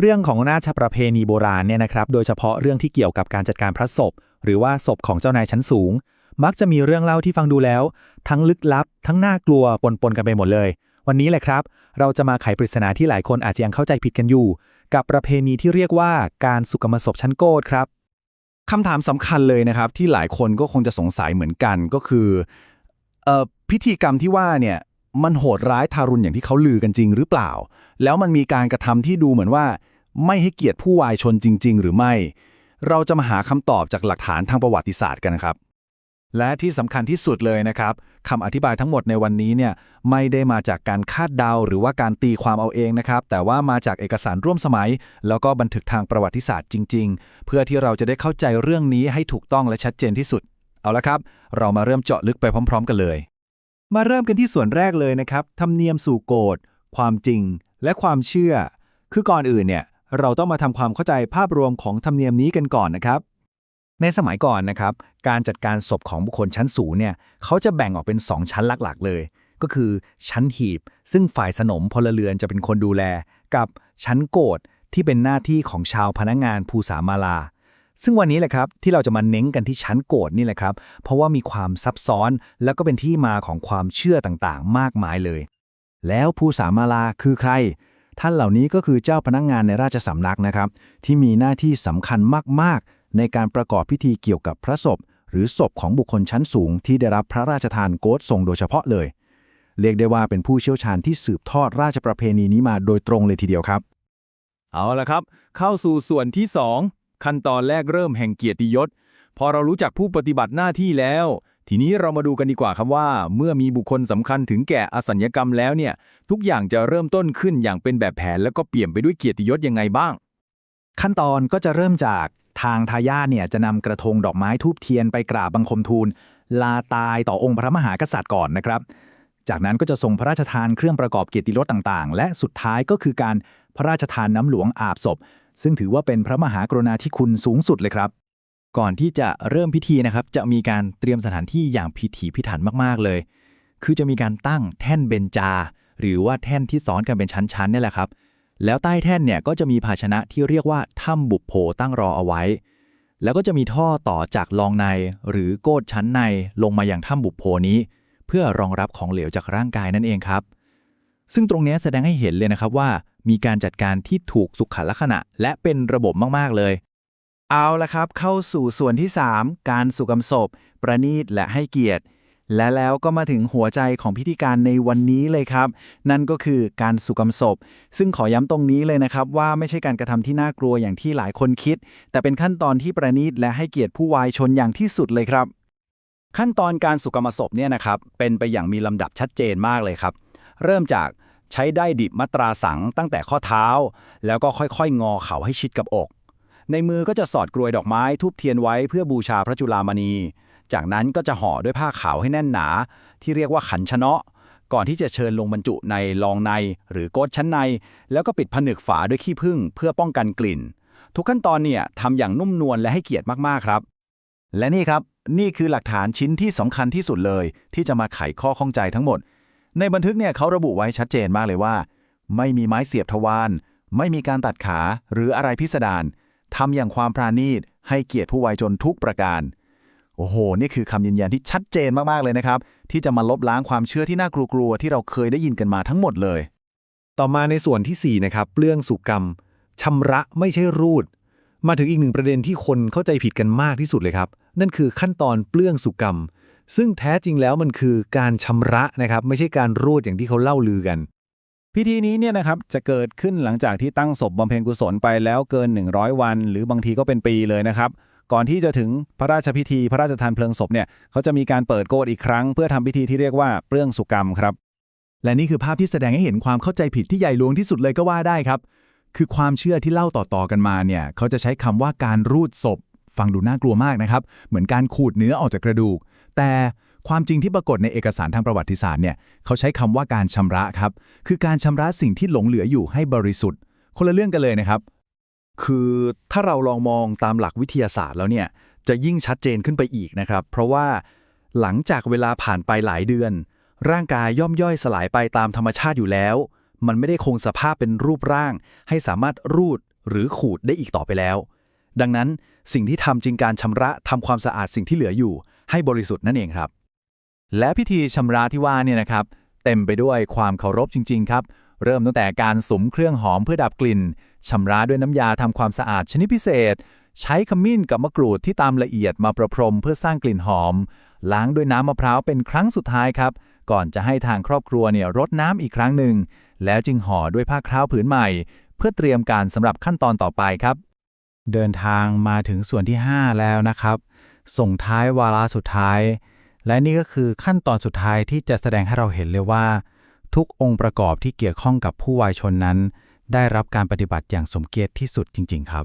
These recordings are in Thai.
เรื่องของราชประเพณีโบราณเนี่ยนะครับ โดยเฉพาะเรื่องที่เกี่ยวกับการจัดการพระศพ หรือว่าศพของเจ้านายชั้นสูง มักจะมีเรื่องเล่าที่ฟังดูแล้ว ทั้งลึกลับ ทั้งน่ากลัวปนๆกันไปหมดเลย วันนี้แหละครับ เราจะมาไขปริศนาที่หลายคนอาจจะยังเข้าใจผิดกันอยู่ กับประเพณีที่เรียกว่าการสุกรรมศพชั้นโกดครับคำถามสำคัญเลยนะครับ ที่หลายคนก็คงจะสงสัยเหมือนกันก็คือเอ่อพิธีกรรมที่ว่าเนี่ยมันโหดร้ายทารุณอย่างที่เขาลือกันจริงหรือเปล่า แล้วมันมีการกระทำที่ดูเหมือนว่า ไม่ให้เกียรติผู้วายชนจริง ๆ หรือไม่ เราจะมาหาคำตอบจากหลักฐานทางประวัติศาสตร์กันครับ และที่สำคัญที่สุดเลยนะครับคำอธิบายทั้งหมดในวันนี้เนี่ยไม่ได้มาจากการคาดเดาหรือว่าการตีความเอาเองนะครับ แต่ว่ามาจากเอกสารร่วมสมัย แล้วก็บันทึกทางประวัติศาสตร์จริง ๆ เพื่อที่เราจะได้เข้าใจเรื่องนี้ให้ถูกต้องและชัดเจนที่สุด เอาละครับ เรามาเริ่มเจาะลึกไปพร้อม ๆ กันเลย มาเริ่มกันที่ส่วนแรกเลยนะครับธรรมเนียมสู่โกฎความจริง และความเชื่อ คือก่อนอื่นเนี่ย เราต้องมาทำความเข้าใจภาพรวมของธรรมเนียมนี้กันก่อนนะครับ ในสมัยก่อนนะครับ การจัดการศพของบุคคลชั้นสูงเนี่ยเขาจะแบ่งออกเป็น 2 ชั้นหลักๆ เลย ก็คือชั้นหีบ ซึ่งฝ่ายสนมพลเรือนจะเป็นคนดูแล กับชั้นโกดที่เป็นหน้าที่ของชาวพนักงานภูสามาลาซึ่งวันนี้แหละครับที่เราจะมาเน้นกันที่ชั้นโกดนี่แหละครับ เพราะว่ามีความซับซ้อนแล้วก็เป็นที่มาของความเชื่อต่างๆ มากมายเลย แล้วภูสามาลาคือใคร ท่านเหล่านี้ก็คือเจ้าพนักงงานในราชสำนักนะครับ ที่มีหน้าที่สำคัญมาก ๆ ในการประกอบพิธีเกี่ยวกับพระศพ หรือศพของบุคคลชั้นสูง ที่ได้รับพระราชทานโกศทรงโดยเฉพาะเลย เรียกได้ว่าเป็นผู้เชี่ยวชาญที่สืบทอดราชประเพณีนี้มาโดยตรงเลยทีเดียวครับ เอาละครับ เข้าสู่ส่วนที่ 2 ขั้นตอนแรกเริ่มแห่งเกียรติยศ พอเรารู้จักผู้ปฏิบัติหน้าที่แล้ว ทีนี้เรามาดูกันดีกว่าครับว่า เมื่อมีบุคคลสำคัญถึงแก่อสัญญกรรมแล้วเนี่ย ทุกอย่างจะเริ่มต้นขึ้นอย่างเป็นแบบแผน แล้วก็เปลี่ยมไปด้วยเกียรติยศยังไงบ้าง ขั้นตอนก็จะเริ่มจากทางทายาทเนี่ยจะนำกระทงดอกไม้ทูบเทียนไปกราบบังคมทูล ลาตายต่อองค์พระมหากษัตริย์ก่อนนะครับ จากนั้นก็จะทรงพระราชทานเครื่องประกอบเกียรติยศต่างๆ และสุดท้ายก็คือการพระราชทานน้ำหลวงอาบศพ ซึ่งถือว่าเป็นพระมหากรุณาธิคุณสูงสุดเลยครับ ก่อนที่จะเริ่มพิธีนะครับ จะมีการเตรียมสถานที่อย่างพิถีพิถันมากๆเลย คือจะมีการตั้งแท่นเบญจา หรือว่าแท่นที่ซ้อนกันเป็นชั้นๆนี่แหละครับ แล้วใต้แท่นเนี่ยก็จะมีภาชนะที่เรียกว่าถ้ำบุปโภตั้งรอเอาไว้ แล้วก็จะมีท่อต่อจากรองในหรือโกดชั้นในลงมาอย่างถ้ำบุปโภนี้ เพื่อรองรับของเหลวจากร่างกายนั่นเองครับ ซึ่งตรงนี้แสดงให้เห็นเลยนะครับว่า มีการจัดการที่ถูกสุขลักษณะ และเป็นระบบมากๆเลย เอาละครับเข้าสู่ส่วนที่ 3 การสุกรรมศพ ประณีตและให้เกียรติ และแล้วก็มาถึงหัวใจของพิธีการในวันนี้เลยครับ นั่นก็คือการสุกรรมศพ ซึ่งขอย้ำตรงนี้เลยนะครับ ว่าไม่ใช่การกระทำที่น่ากลัวอย่างที่หลายคนคิด แต่เป็นขั้นตอนที่ประณีตและให้เกียรติผู้วายชนอย่างที่สุดเลยครับ ขั้นตอนการสุกรรมศพเนี่ยนะครับเป็นไปอย่างมีลำดับชัดเจนมากเลยครับ เริ่มจากใช้ได้ดิบมัตราสังตั้งแต่ข้อเท้า แล้วก็ค่อยๆ งอเข่าให้ชิดกับอก ในมือก็จะสอดกรวยดอกไม้ทูบเทียนไว้เพื่อบูชาพระจุลามณี จากนั้นก็จะห่อด้วยผ้าขาวให้แน่นหนา ที่เรียกว่าขันชนะ ก่อนที่จะเชิญลงบรรจุในรองในหรือโกดชั้นใน แล้วก็ปิดผนึกฝาด้วยขี้ผึ้งเพื่อป้องกันกลิ่น ทุกขั้นตอนเนี่ยทำอย่างนุ่มนวลและให้เกียรติมากๆครับ และนี่ครับนี่คือหลักฐานชิ้นที่สำคัญที่สุดเลย ที่จะมาไขข้อข้องใจทั้งหมด ในบันทึกเนี่ยเขาระบุไว้ชัดเจนมากเลยว่า ไม่มีไม้เสียบทวารไม่มีการตัดขาหรืออะไรพิสดาร ทำอย่างความปราณีตให้เกียรติผู้วายชนทุกประการ โอ้โห นี่คือคำยืนยันที่ชัดเจนมาก ๆ เลยนะครับ ที่จะมาลบล้างความเชื่อที่น่ากลัวๆที่เราเคยได้ยินกันมาทั้งหมดเลย ต่อมาในส่วนที่ 4 นะครับเปลื้องสุกรรมชำระไม่ใช่รูด มาถึงอีกหนึ่งประเด็นที่คนเข้าใจผิดกันมากที่สุดเลยครับ นั่นคือขั้นตอนเปลื้องสุกรรม ซึ่งแท้จริงแล้วมันคือการชำระนะครับ ไม่ใช่การรูดอย่างที่เขาเล่าลือกัน พิธีนี้เนี่ยนะครับจะเกิดขึ้นหลังจากที่ตั้งศพบำเพ็ญกุศลไปแล้วเกิน 100 วัน หรือบางทีก็เป็นปีเลยนะครับ ก่อนที่จะถึงพระราชพิธีพระราชทานเพลิงศพเนี่ยเขาจะมีการเปิดโกดอีกครั้ง เพื่อทำพิธีที่เรียกว่าเปลื้องสุกรรมครับ และนี่คือภาพที่แสดงให้เห็นความเข้าใจผิดที่ใหญ่หลวงที่สุดเลยก็ว่าได้ครับ คือความเชื่อที่เล่าต่อๆกันมาเนี่ยเขาจะใช้คำว่าการรูดศพ ฟังดูน่ากลัวมากนะครับ เหมือนการขูดเนื้อออกจากกระดูก แต่ ความจริงที่ปรากฏในเอกสารทางประวัติศาสตร์เนี่ยเขาใช้คำว่าการชำระครับ คือการชำระสิ่งที่หลงเหลืออยู่ให้บริสุทธิ์ คนละเรื่องกันเลยนะครับ คือถ้าเราลองมองตามหลักวิทยาศาสตร์แล้วเนี่ยจะยิ่งชัดเจนขึ้นไปอีกนะครับ เพราะว่าหลังจากเวลาผ่านไปหลายเดือน ร่างกายย่อมย่อยสลายไปตามธรรมชาติอยู่แล้ว มันไม่ได้คงสภาพเป็นรูปร่าง ให้สามารถรูดหรือขูดได้อีกต่อไปแล้ว ดังนั้นสิ่งที่ทำจึงการชำระทำความสะอาดสิ่งที่เหลืออยู่ ให้บริสุทธิ์นั่นเองครับ และพิธีชำระที่ว่าเนี่ยนะครับ เต็มไปด้วยความเคารพจริง ๆ ครับ เริ่มตั้งแต่การสุมเครื่องหอมเพื่อดับกลิ่นชำระด้วยน้ำยาทำความสะอาดชนิดพิเศษ ใช้ขมิ้นกับมะกรูดที่ตามละเอียดมาประพรมเพื่อสร้างกลิ่นหอม ล้างด้วยน้ำมะพร้าวเป็นครั้งสุดท้ายครับ ก่อนจะให้ทางครอบครัวเนี่ยรดน้ำอีกครั้งหนึ่งแล้วจึงห่อด้วยผ้าคราวผืนใหม่ เพื่อเตรียมการสำหรับขั้นตอนต่อไปครับ เดินทางมาถึงส่วนที่ 5 แล้วนะครับ ส่งท้ายวาระสุดท้าย และนี่ก็คือขั้นตอนสุดท้ายที่จะแสดงให้เราเห็นเลยว่า ทุกองค์ประกอบที่เกี่ยวข้องกับผู้วายชนนั้น ได้รับการปฏิบัติอย่างสมเกียรติที่สุดจริง ๆ ครับ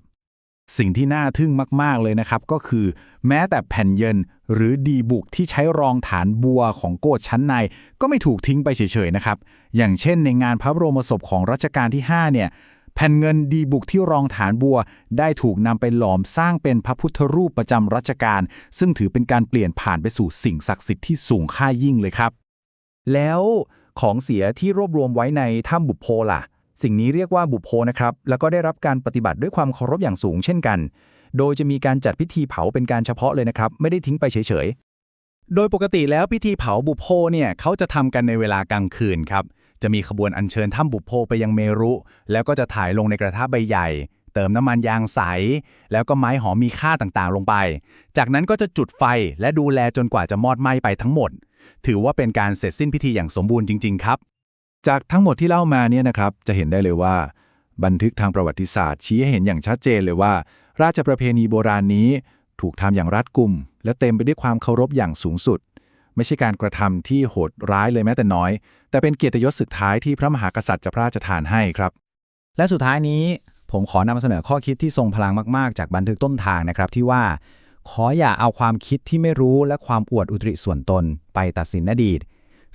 สิ่งที่น่าทึ่งมาก ๆ เลยนะครับ ก็คือ แม้แต่แผ่นเยินหรือดีบุกที่ใช้รองฐานบัวของโกดชั้นใน ก็ไม่ถูกทิ้งไปเฉยๆนะครับอย่างเช่นในงานพระบรมศพของรัชกาลที่5เนี่ย แผ่นเงินดีบุกที่รองฐานบัว ได้ถูกนำไปหลอมสร้างเป็นพระพุทธรูปประจำรัชกาลซึ่งถือเป็นการเปลี่ยนผ่านไปสู่สิ่งศักดิ์สิทธิ์ที่สูงค่ายิ่งเลยครับ แล้วของเสียที่รวบรวมไว้ในถ้ำบุพโพล่ะ สิ่งนี้เรียกว่าบุพโพนะครับ แล้วก็ได้รับการปฏิบัติด้วยความเคารพอย่างสูงเช่นกัน โดยจะมีการจัดพิธีเผาเป็นการเฉพาะเลยนะครับ ไม่ได้ทิ้งไปเฉยๆ โดยปกติแล้วพิธีเผาบุพโพเนี่ยเขาจะทำกันในเวลากลางคืนครับ จะมีขบวนอัญเชิญถ้ำบุพโพไปยังเมรุ แล้วก็จะถ่ายลงในกระทะใบใหญ่ เติมน้ำมันยางใส แล้วก็ไม้หอมมีค่าต่างๆ ลงไป จากนั้นก็จะจุดไฟและดูแลจนกว่าจะมอดไหม้ไปทั้งหมด ถือว่าเป็นการเสร็จสิ้นพิธีอย่างสมบูรณ์จริง ๆ ครับ จากทั้งหมดที่เล่ามาเนี่ยนะครับ จะเห็นได้เลยว่า บันทึกทางประวัติศาสตร์ ชี้ให้เห็นอย่างชัดเจนเลยว่า ราชประเพณีโบราณนี้ ถูกทำอย่างรัดกุม และเต็มไปด้วยความเคารพอย่างสูงสุด ไม่ใช่การกระทำที่โหดร้ายเลยแม้แต่น้อย แต่เป็นเกียรติยศสุดท้ายที่พระมหากษัตริย์จะพระราชทานให้ครับ และสุดท้ายนี้ผมขอนำเสนอข้อคิดที่ทรงพลังมาก ๆ จากบันทึกต้นทางนะครับที่ว่า ขออย่าเอาความคิดที่ไม่รู้และความอวดอุตริส่วนตน ไปตัดสินอดีต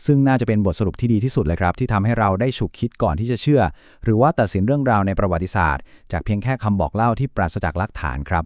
ซึ่งน่าจะเป็นบทสรุปที่ดีที่สุดเลยครับ ที่ทำให้เราได้ฉุกคิดก่อนที่จะเชื่อ หรือว่าตัดสินเรื่องราวในประวัติศาสตร์ จากเพียงแค่คำบอกเล่าที่ปราศจากหลักฐานครับ